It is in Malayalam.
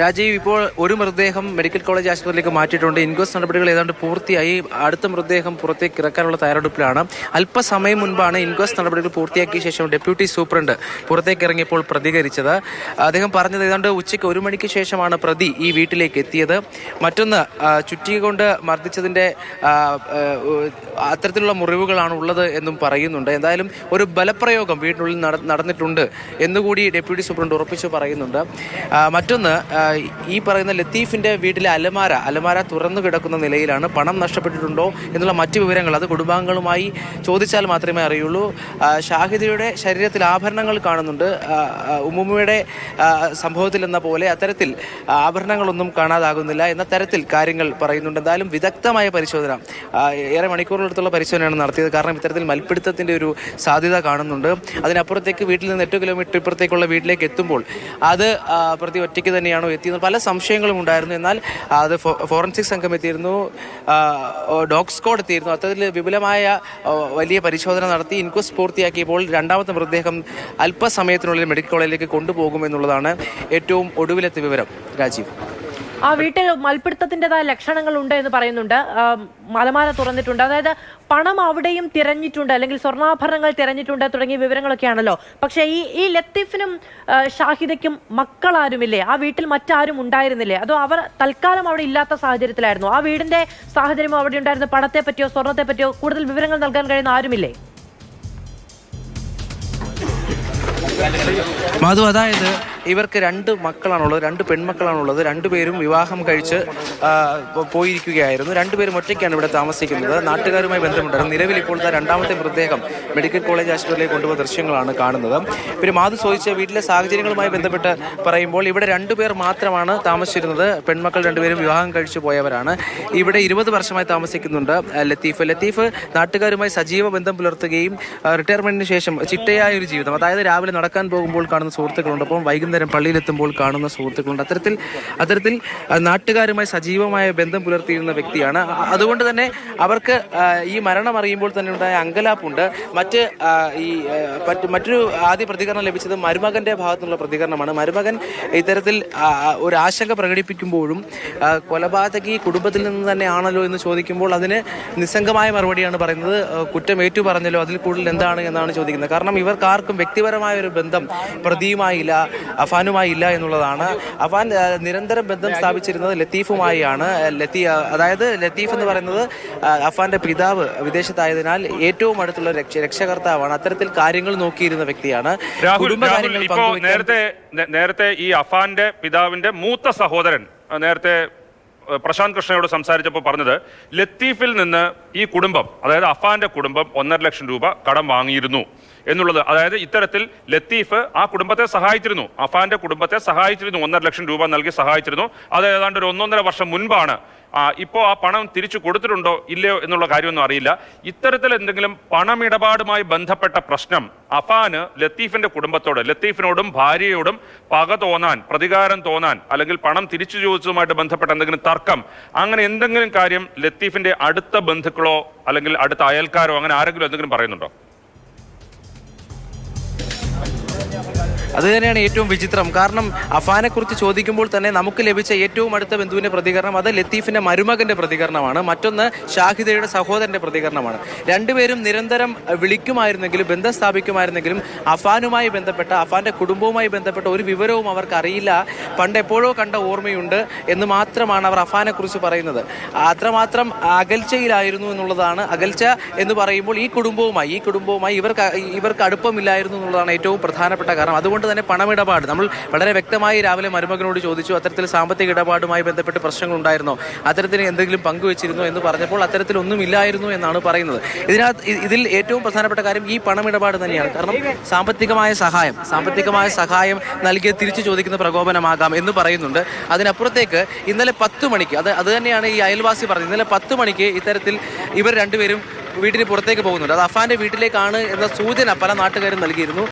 രാജീവ് ഇപ്പോൾ ഒരു മൃതദേഹം മെഡിക്കൽ കോളേജ് ആശുപത്രിയിലേക്ക് മാറ്റിയിട്ടുണ്ട്. ഇൻക്വസ്റ്റ് നടപടികൾ ഏതാണ്ട് പൂർത്തിയായി. അടുത്ത മൃതദേഹം പുറത്തേക്ക് ഇറക്കാനുള്ള തയ്യാറെടുപ്പിലാണ്. അല്പസമയം മുൻപാണ് ഇൻക്വസ്റ്റ് നടപടികൾ പൂർത്തിയാക്കിയ ശേഷം ഡെപ്യൂട്ടി സൂപ്രണ്ട് പുറത്തേക്ക് ഇറങ്ങിയപ്പോൾ പ്രതികരിച്ചത്. അദ്ദേഹം പറഞ്ഞത് ഏതാണ്ട് ഉച്ചയ്ക്ക് ഒരു മണിക്ക് ശേഷമാണ് പ്രതി ഈ വീട്ടിലേക്ക് എത്തിയത്. മറ്റൊന്ന് ചുറ്റിക കൊണ്ട് മർദ്ദിച്ചതിന്റെ അത്തരത്തിലുള്ള മുറിവുകളാണ് ഉള്ളത് എന്നും പറയുന്നുണ്ട്. എന്തായാലും ഒരു ബലപ്രയോഗം വീടിനുള്ളിൽ നട- നടന്നിട്ടുണ്ട് എന്നുകൂടി ഡെപ്യൂട്ടി സൂപ്രണ്ട് ഉറപ്പിച്ചു പറയുന്നുണ്ട്. മറ്റൊന്ന് ഈ പറയുന്ന ലത്തീഫിന്റെ വീട്ടിലെ അലമാര അലമാര തുറന്നു കിടക്കുന്ന നിലയിലാണ് പണം നഷ്ടപ്പെട്ടിട്ടുണ്ടോ എന്നുള്ള മറ്റു വിവരങ്ങൾ അത് കുടുംബാംഗങ്ങളുമായി ചോദിച്ചാൽ മാത്രമേ അറിയുള്ളൂ. ഷാഹിദയുടെ ശരീരത്തിൽ ആഭരണങ്ങൾ കാണുന്നുണ്ട്. ഉമ്മുമ്മയുടെ സംഭവത്തിൽ എന്ന പോലെ അത്തരത്തിൽ ആഭരണങ്ങളൊന്നും കാണാതാകുന്നില്ല എന്ന തരത്തിൽ കാര്യങ്ങൾ പറയുന്നുണ്ട്. എന്തായാലും വിദഗ്ധമായ പരിശോധന ഏറെ മണിക്കൂറിനടുത്തുള്ള പരിശോധനയാണ് നടത്തിയത്. കാരണം ഇത്തരത്തിൽ മൽപ്പിടുത്തത്തിന്റെ ഒരു സാധ്യത കാണുന്നുണ്ട്. അതിനപ്പുറത്തേക്ക് വീട്ടിൽ നിന്ന് എട്ട് കിലോമീറ്റർ ഇപ്പുറത്തേക്കുള്ള വീട്ടിലേക്ക് എത്തുമ്പോൾ അത് പ്രതി ഒറ്റയ്ക്ക് തന്നെയാണോ എത്തിയത് പല സംശയങ്ങളും ഉണ്ടായിരുന്നു. എന്നാൽ അത് ഫോറൻസിക് സംഘം എത്തിയിരുന്നു. ഡോഗ് സ്ക്വാഡ് എത്തിയിരുന്നു. അത്തരത്തിൽ വിപുലമായ വലിയ പരിശോധന നടത്തി ഇൻക്വസ്റ്റ് പൂർത്തിയാക്കിയപ്പോൾ രണ്ടാമത്തെ മൃതദേഹം അല്പസമയത്തിനുള്ളിൽ മെഡിക്കൽ കോളേജിലേക്ക് കൊണ്ടുപോകുമെന്നുള്ളതാണ് ഏറ്റവും ഒടുവിലത്തെ വിവരം. രാജീവ്. ആ വീട്ടിൽ മൽപിടുത്തത്തിന്റെതായ ലക്ഷണങ്ങൾ ഉണ്ട് എന്ന് പറയുന്നുണ്ട്. മലമാല തുറന്നിട്ടുണ്ട്. അതായത് പണം അവിടെയും തിരഞ്ഞിട്ടുണ്ട് അല്ലെങ്കിൽ സ്വർണാഭരണങ്ങൾ തിരഞ്ഞിട്ടുണ്ട് തുടങ്ങിയ വിവരങ്ങളൊക്കെയാണല്ലോ. പക്ഷേ ഈ ഈ ലത്തീഫിനും ഷാഹിദയ്ക്കും മക്കളാരുമില്ലേ? ആ വീട്ടിൽ മറ്റാരും ഉണ്ടായിരുന്നില്ലേ? അതോ അവർ തൽക്കാലം അവിടെ ഇല്ലാത്ത സാഹചര്യത്തിലായിരുന്നു? ആ വീടിന്റെ സാഹചര്യം അവിടെ ഉണ്ടായിരുന്ന പണത്തെ പറ്റിയോ സ്വർണത്തെ പറ്റിയോ കൂടുതൽ വിവരങ്ങൾ നൽകാൻ കഴിയുന്ന ആരുമില്ലേ? മാധു അതായത് ഇവർക്ക് രണ്ട് മക്കളാണുള്ളത് രണ്ട് പെൺമക്കളാണുള്ളത്. രണ്ടുപേരും വിവാഹം കഴിച്ച് പോയിരിക്കുകയായിരുന്നു. രണ്ടുപേരും ഒറ്റയ്ക്കാണ് ഇവിടെ താമസിക്കുന്നത്. നാട്ടുകാരുമായി ബന്ധമുണ്ടായിരുന്നു നിലവിൽ ഇപ്പോൾ രണ്ടാമത്തെ മൃതദേഹം മെഡിക്കൽ കോളേജ് ആശുപത്രിയിലേക്ക് കൊണ്ടുപോയ ദൃശ്യങ്ങളാണ് കാണുന്നത്. പിന്നെ മാധു ചോദിച്ച വീട്ടിലെ സാഹചര്യങ്ങളുമായി ബന്ധപ്പെട്ട് പറയുമ്പോൾ ഇവിടെ രണ്ടുപേർ മാത്രമാണ് താമസിച്ചിരുന്നത്. പെൺമക്കൾ രണ്ടുപേരും വിവാഹം കഴിച്ചു പോയവരാണ്. ഇവിടെ ഇരുപത് വർഷമായി താമസിക്കുന്നുണ്ട് ലത്തീഫ്. ലത്തീഫ് നാട്ടുകാരുമായി സജീവ ബന്ധം പുലർത്തുകയും റിട്ടയർമെന്റിന് ശേഷം ചിട്ടയായ ഒരു ജീവിതം അതായത് രാവിലെ നടക്കാൻ പോകുമ്പോൾ കാണുന്ന സുഹൃത്തുക്കളുണ്ട്. അപ്പം വൈകുന്നേരം പള്ളിയിലെത്തുമ്പോൾ കാണുന്ന സുഹൃത്തുക്കളുണ്ട്. അത്തരത്തിൽ അത്തരത്തിൽ നാട്ടുകാരുമായി സജീവമായ ബന്ധം പുലർത്തിയിരുന്ന വ്യക്തിയാണ്. അതുകൊണ്ട് തന്നെ അവർക്ക് ഈ മരണം അറിയുമ്പോൾ തന്നെ ഉണ്ടായ അങ്കലാപ്പുണ്ട്. മറ്റ് ഈ മറ്റൊരു ആദ്യ പ്രതികരണം ലഭിച്ചത് മരുമകന്റെ ഭാഗത്തുനിന്നുള്ള പ്രതികരണമാണ്. മരുമകൻ ഇത്തരത്തിൽ ഒരു ആശങ്ക പ്രകടിപ്പിക്കുമ്പോഴും കൊലപാതകി കുടുംബത്തിൽ നിന്ന് തന്നെയാണല്ലോ എന്ന് ചോദിക്കുമ്പോൾ അതിന് നിസ്സംഗമായ മറുപടിയാണ് പറയുന്നത്. കുറ്റം ഏറ്റു പറഞ്ഞല്ലോ അതിൽ കൂടുതൽ എന്താണ് എന്നാണ് ചോദിക്കുന്നത്. കാരണം ഇവർക്കാർക്കും വ്യക്തിപരമായ ഒരു ബന്ധം പ്രതിയുമായില്ല. അഫാനുമായി ഇല്ല എന്നുള്ളതാണ്. അഫാൻ നിരന്തരം ബന്ധം സ്ഥാപിച്ചിരുന്നത് ലത്തീഫുമായാണ്. ലത്തീ അതായത് ലത്തീഫ് എന്ന് പറയുന്നത് അഫാന്റെ പിതാവ് വിദേശത്തായതിനാൽ ഏറ്റവും അടുത്തുള്ള രക്ഷ രക്ഷകർത്താവാണ്. അത്തരത്തിൽ കാര്യങ്ങൾ നോക്കിയിരുന്ന വ്യക്തിയാണ്. കുടുംബകാര്യങ്ങൾ നേരത്തെ നേരത്തെ ഈ അഫാന്റെ പിതാവിന്റെ മൂത്ത സഹോദരൻ നേരത്തെ പ്രശാന്ത് കൃഷ്ണയോട് സംസാരിച്ചപ്പോൾ പറഞ്ഞത് ലത്തീഫിൽ നിന്ന് ഈ കുടുംബം അതായത് അഫാന്റെ കുടുംബം ഒന്നര ലക്ഷം രൂപ കടം വാങ്ങിയിരുന്നു എന്നുള്ളത്. അതായത് ഇത്തരത്തിൽ ലത്തീഫ് ആ കുടുംബത്തെ സഹായിച്ചിരുന്നു. അഫാന്റെ കുടുംബത്തെ സഹായിച്ചിരുന്നു. ഒന്നര ലക്ഷം രൂപ നൽകി സഹായിച്ചിരുന്നു. അത് ഏതാണ്ട് ഒരു ഒന്നൊന്നര വർഷം മുൻപാണ് ആ, ഇപ്പോ ആ പണം തിരിച്ചു കൊടുത്തിട്ടുണ്ടോ ഇല്ലയോ എന്നുള്ള കാര്യമൊന്നും അറിയില്ല. ഇത്തരത്തിൽ എന്തെങ്കിലും പണമിടപാടുമായി ബന്ധപ്പെട്ട പ്രശ്നം അഫാന് ലത്തീഫിന്റെ കുടുംബത്തോട് ലത്തീഫിനോടും ഭാര്യയോടും പക തോന്നാൻ പ്രതികാരം തോന്നാൻ അല്ലെങ്കിൽ പണം തിരിച്ചു ചോദിച്ചതുമായിട്ട് ബന്ധപ്പെട്ട എന്തെങ്കിലും തർക്കം അങ്ങനെ എന്തെങ്കിലും കാര്യം ലത്തീഫിന്റെ അടുത്ത ബന്ധുക്കളോ അല്ലെങ്കിൽ അടുത്ത അയൽക്കാരോ അങ്ങനെ ആരെങ്കിലും എന്തെങ്കിലും പറയുന്നുണ്ടോ? അത് തന്നെയാണ് ഏറ്റവും വിചിത്രം. കാരണം അഫാനെ കുറിച്ച് ചോദിക്കുമ്പോൾ തന്നെ നമുക്ക് ലഭിച്ച ഏറ്റവും അടുത്ത ബന്ധുവിന്റെ പ്രതികരണം അത് ലത്തീഫിന്റെ മരുമകന്റെ പ്രതികരണമാണ്. മറ്റൊന്ന് ഷാഹിദയുടെ സഹോദരന്റെ പ്രതികരണമാണ്. രണ്ടുപേരും നിരന്തരം വിളിക്കുമായിരുന്നെങ്കിലും ബന്ധം സ്ഥാപിക്കുമായിരുന്നെങ്കിലും അഫാനുമായി ബന്ധപ്പെട്ട അഫാന്റെ കുടുംബവുമായി ബന്ധപ്പെട്ട ഒരു വിവരവും അവർക്ക് അറിയില്ല. പണ്ട് എപ്പോഴോ കണ്ട ഓർമ്മയുണ്ട് എന്ന് മാത്രമാണ് അവർ അഫാനെ കുറിച്ച് പറയുന്നത്. അത്രമാത്രം അകൽച്ചയിലായിരുന്നു എന്നുള്ളതാണ്. അകൽച്ച എന്ന് പറയുമ്പോൾ ഈ കുടുംബവുമായി ഈ കുടുംബവുമായി ഇവർക്ക് ഇവർക്ക് അടുപ്പമില്ലായിരുന്നു എന്നുള്ളതാണ് ഏറ്റവും പ്രധാനപ്പെട്ട കാരണം. അതുകൊണ്ട് തന്നെ പണമിടപാട്. നമ്മൾ വളരെ വ്യക്തമായി രാവിലെ മരുമകനോട് ചോദിച്ചു അത്തരത്തിൽ സാമ്പത്തിക ഇടപാടുമായി ബന്ധപ്പെട്ട് പ്രശ്നങ്ങൾ ഉണ്ടായിരുന്നോ? അത്തരത്തിന് എന്തെങ്കിലും പങ്കുവച്ചിരുന്നോ? എന്ന് പറഞ്ഞപ്പോൾ അത്തരത്തിലൊന്നും ഇല്ലായിരുന്നു എന്നാണ് പറയുന്നത്. ഇതിനകത്ത് ഇതിൽ ഏറ്റവും പ്രധാനപ്പെട്ട കാര്യം ഈ പണമിടപാട് തന്നെയാണ്. കാരണം സാമ്പത്തികമായ സഹായം സാമ്പത്തികമായ സഹായം നൽകിയ തിരിച്ചു ചോദിക്കുന്ന പ്രകോപനമാകാം എന്ന് പറയുന്നുണ്ട്. അതിനപ്പുറത്തേക്ക് ഇന്നലെ പത്ത് മണിക്ക് അത് അത് തന്നെയാണ് ഈ അയൽവാസി പറഞ്ഞത് ഇന്നലെ പത്ത് മണിക്ക് ഇത്തരത്തിൽ ഇവർ രണ്ടുപേരും വീട്ടിന് പുറത്തേക്ക് പോകുന്നുണ്ട്. അത് അഫാന്റെ വീട്ടിലേക്കാണ് എന്ന സൂചന പല നാട്ടുകാരും നൽകിയിരുന്നു.